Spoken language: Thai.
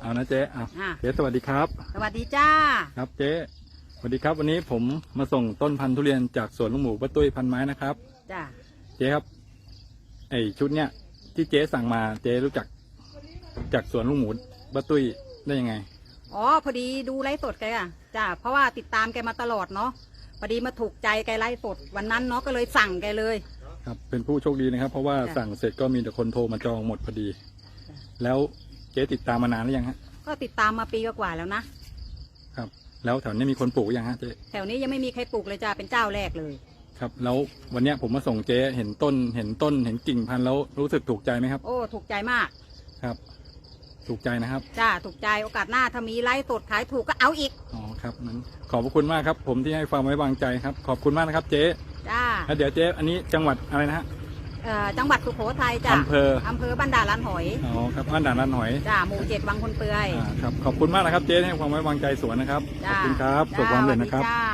เอานะเจ๊เอาอะ เจ๊สวัสดีครับ สวัสดีจ้า ครับเจ๊สวัสดีครับวันนี้ผมมาส่งต้นพันธุ์ทุเรียนจากสวนลุงหมูป้าตุ้ยพันไม้นะครับ จ้า เจ๊ครับไอชุดเนี้ยที่เจ๊สั่งมาเจ๊รู้จักจากสวนลุงหมูป้าตุ้ยได้ยังไง อ๋อ พอดีดูไลฟ์สดแกอะจ้า เพราะว่าติดตามแกมาตลอดเนาะ พอดีมาถูกใจแกไลฟ์สดวันนั้นเนาะ ก็เลยสั่งแกเลย ครับเป็นผู้โชคดีนะครับ เพราะว่าจ้ะสั่งเสร็จก็มีแต่คนโทรมาจองหมดพอดีแล้ว เจ๊ติดตามมานานหรือยังฮะ ก็ติดตามมาปีกว่าๆแล้วนะ ครับ แล้วแถวนี้มีคนปลูกยังฮะเจ๊ แถวนี้ยังไม่มีใครปลูกเลยจ้าเป็นเจ้าแรกเลย ครับ แล้ววันเนี้ยผมมาส่งเจ๊เห็นต้น เห็นต้น เห็นกิ่งพันธุ์แล้วรู้สึกถูกใจไหมครับ โอ้ถูกใจมากครับ ถูกใจนะครับ จ้าถูกใจโอกาสหน้าถ้ามีไลฟ์สดขายถูกก็เอาอีกอ๋อครับนั้นขอบพระคุณมากครับ ผมที่ให้ความไว้วางใจครับ ขอบคุณมากนะครับเจ๊จ้า แล้วเดี๋ยวเจ๊อันนี้จังหวัดอะไรนะฮะ เอ่อจังหวัดสุโขทัยจ้าอำเภอ อำเภอบ้านด่านลานหอยอ๋อครับบ้านด่านลานหอยจ้าหมู่เจ็ดวังคนเปื่อยอ่าครับขอบคุณมากนะครับเจ๊ที่ให้ความไว้วางใจสวนนะครับขอบคุณครับประสบความสำเร็จนะครับ จ้า